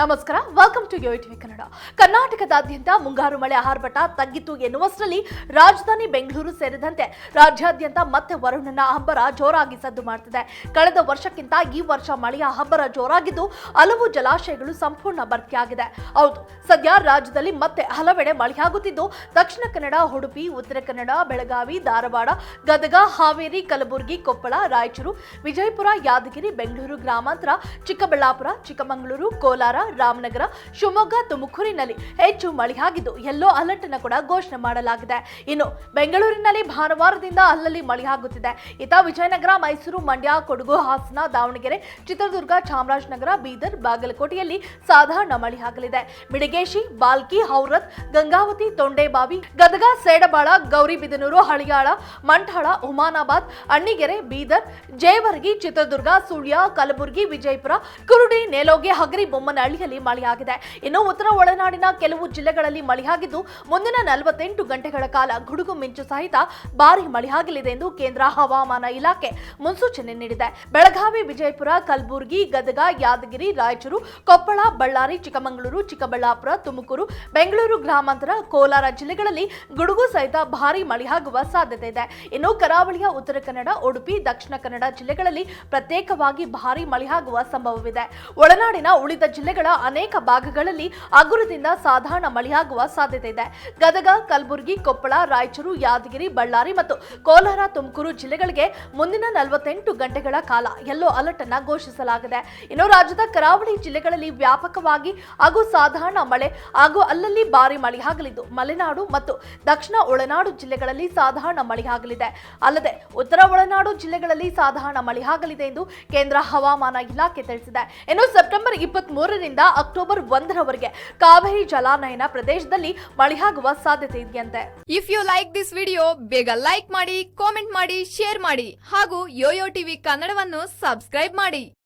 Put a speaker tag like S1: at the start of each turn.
S1: ನಮಸ್ಕಾರ. Welcome to Yo TV Kannada ಕರ್ನಾಟಕದಾದ್ಯಂತ ಮುಂಗಾರು ಮಳೆ ಆರ್ಭಟ ತಗ್ಗಿತು ಎನ್ನುವಷ್ಟರಲ್ಲಿ ರಾಜಧಾನಿ ಬೆಂಗಳೂರು ಸೇರಿದಂತೆ ರಾಜ್ಯಾದ್ಯಂತ ಮತ್ತೆ ವರುಣನ ಅಬ್ಬರ ಜೋರಾಗಿ ಸದ್ದು ಮಾಡ್ತಿದೆ. ಕಳೆದ ವರ್ಷಕ್ಕಿಂತ ಈ ವರ್ಷ ಮಳೆಯ ಅಬ್ಬರ ಜೋರಾಗಿದ್ದು ಹಲವು ಜಲಾಶಯಗಳು ಸಂಪೂರ್ಣ ಭರ್ತಿಯಾಗಿದೆ ಹೌದು, ಸದ್ಯ ರಾಜ್ಯದಲ್ಲಿ ಮತ್ತೆ ಹಲವೆಡೆ ಮಳೆಯಾಗುತ್ತಿದ್ದು, ದಕ್ಷಿಣ ಕನ್ನಡ, ಉಡುಪಿ, ಉತ್ತರ ಕನ್ನಡ, ಬೆಳಗಾವಿ, ಧಾರವಾಡ, ಗದಗ, ಹಾವೇರಿ, ಕಲಬುರಗಿ, ಕೊಪ್ಪಳ, ರಾಯಚೂರು, ವಿಜಯಪುರ, ಯಾದಗಿರಿ, ಬೆಂಗಳೂರು, ಗ್ರಾಮಾಂತರ, ಚಿಕ್ಕಬಳ್ಳಾಪುರ, ಚಿಕ್ಕಮಗಳೂರು, ಕೋಲಾರ ರಾಮನಗರ, ಶಿವಮೊಗ್ಗ, ತುಮಕೂರಿನಲ್ಲಿ ಹೆಚ್ಚು ಮಳೆಯಾಗಿದ್ದು ಎಲ್ಲೋ ಅಲರ್ಟ್ ಅನ್ನು ಕೂಡ ಘೋಷಣೆ ಮಾಡಲಾಗಿದೆ. ಇನ್ನು ಬೆಂಗಳೂರಿನಲ್ಲಿ ಭಾನುವಾರದಿಂದ ಅಲ್ಲಲ್ಲಿ ಮಳೆಯಾಗುತ್ತಿದೆ. ಇತ ವಿಜಯನಗರ, ಮೈಸೂರು, ಮಂಡ್ಯ, ಕೊಡಗು, ಹಾಸನ, ದಾವಣಗೆರೆ, ಚಿತ್ರದುರ್ಗ, ಚಾಮರಾಜನಗರ, ಬೀದರ್, ಬಾಗಲಕೋಟೆಯಲ್ಲಿ ಸಾಧಾರಣ ಮಳೆಯಾಗಲಿದೆ. ಮಿಡಿಗೇಶಿ, ಬಾಲ್ಕಿ, ಹೌರತ್, ಗಂಗಾವತಿ, ತೊಂಡೇಬಾವಿ, ಗದಗ, ಸೇಡಬಾಳ ಗೌರಿಬಿದನೂರು ಹಳಿಯಾಳ, ಮಂಠಾಳ, ಉಮಾನಾಬಾದ್, ಅಣ್ಣಿಗೆರೆ, ಬೀದರ್, ಜೇವರ್ಗಿ, ಚಿತ್ರದುರ್ಗ, ಸುಳ್ಯ, ಕಲಬುರಗಿ, ವಿಜಯಪುರ, ಕುರುಡಿ, ನೇಲೋಗೆ, ಹಗರಿ ಮಳೆಯಾಗಿದೆ. ಇನ್ನು ಉತ್ತರ ಒಳನಾಡಿನ ಕೆಲವು ಜಿಲ್ಲೆಗಳಲ್ಲಿ ಮಳೆಯಾಗಿದ್ದು, ಮುಂದಿನ ನಲವತ್ತೆಂಟು ಗಂಟೆಗಳ ಕಾಲ ಗುಡುಗು ಮಿಂಚು ಸಹಿತ ಭಾರಿ ಮಳೆಯಾಗಲಿದೆ ಎಂದು ಕೇಂದ್ರ ಹವಾಮಾನ ಇಲಾಖೆ ಮುನ್ಸೂಚನೆ ನೀಡಿದೆ. ಬೆಳಗಾವಿ, ವಿಜಯಪುರ, ಕಲಬುರಗಿ, ಗದಗ, ಯಾದಗಿರಿ, ರಾಯಚೂರು, ಕೊಪ್ಪಳ, ಬಳ್ಳಾರಿ, ಚಿಕ್ಕಮಗಳೂರು, ಚಿಕ್ಕಬಳ್ಳಾಪುರ, ತುಮಕೂರು, ಬೆಂಗಳೂರು ಗ್ರಾಮಾಂತರ, ಕೋಲಾರ ಜಿಲ್ಲೆಗಳಲ್ಲಿ ಗುಡುಗು ಸಹಿತ ಭಾರಿ ಮಳೆಯಾಗುವ ಸಾಧ್ಯತೆ ಇದೆ. ಇನ್ನು ಕರಾವಳಿಯ ಉತ್ತರ ಕನ್ನಡ, ಉಡುಪಿ, ದಕ್ಷಿಣ ಕನ್ನಡ ಜಿಲ್ಲೆಗಳಲ್ಲಿ ಪ್ರತ್ಯೇಕವಾಗಿ ಭಾರಿ ಮಳೆಯಾಗುವ ಸಂಭವವಿದೆ. ಒಳನಾಡಿನ ಉಳಿದ ಜಿಲ್ಲೆಗಳ ಅನೇಕ ಭಾಗಗಳಲ್ಲಿ ಹಗುರದಿಂದ ಸಾಧಾರಣ ಮಳೆಯಾಗುವ ಸಾಧ್ಯತೆ ಇದೆ. ಗದಗ, ಕಲಬುರಗಿ, ಕೊಪ್ಪಳ, ರಾಯಚೂರು, ಯಾದಗಿರಿ, ಬಳ್ಳಾರಿ ಮತ್ತು ಕೋಲಾರ, ತುಮಕೂರು ಜಿಲ್ಲೆಗಳಿಗೆ ಮುಂದಿನ ನಲವತ್ತೆಂಟು ಗಂಟೆಗಳ ಕಾಲ ಯೆಲ್ಲೋ ಅಲರ್ಟ್ ಅನ್ನ ಘೋಷಿಸಲಾಗಿದೆ. ಇನ್ನು ರಾಜ್ಯದ ಕರಾವಳಿ ಜಿಲ್ಲೆಗಳಲ್ಲಿ ವ್ಯಾಪಕವಾಗಿ ಹಾಗೂ ಸಾಧಾರಣ ಮಳೆ ಹಾಗೂ ಅಲ್ಲಲ್ಲಿ ಭಾರಿ ಮಳೆಯಾಗಲಿದ್ದು, ಮಲೆನಾಡು ಮತ್ತು ದಕ್ಷಿಣ ಒಳನಾಡು ಜಿಲ್ಲೆಗಳಲ್ಲಿ ಸಾಧಾರಣ ಮಳೆಯಾಗಲಿದೆ. ಅಲ್ಲದೆ ಉತ್ತರ ಒಳನಾಡು ಜಿಲ್ಲೆಗಳಲ್ಲಿ ಸಾಧಾರಣ ಮಳೆಯಾಗಲಿದೆ ಎಂದು ಕೇಂದ್ರ ಹವಾಮಾನ ಇಲಾಖೆ ತಿಳಿಸಿದೆ. ಇನ್ನು ಸೆಪ್ಟೆಂಬರ್ ಇಪ್ಪತ್ತ್ ಮೂರರಿಂದ ಅಕ್ಟೋಬರ್ ಒಂದರವರೆಗೆ ಕಾವೇರಿ ಜಲಾನಯನ ಪ್ರದೇಶದಲ್ಲಿ ಮಳೆಯಾಗುವ ಸಾಧ್ಯತೆ ಇದೆಯಂತೆ.
S2: If you like this video ಬೇಗ ಲೈಕ್ ಮಾಡಿ ಕಾಮೆಂಟ್ ಮಾಡಿ ಶೇರ್ ಮಾಡಿ ಹಾಗೂ ಯೋಯೋ ಟಿವಿ ಕನ್ನಡವನ್ನು ಸಬ್ಸ್ಕ್ರೈಬ್ ಮಾಡಿ.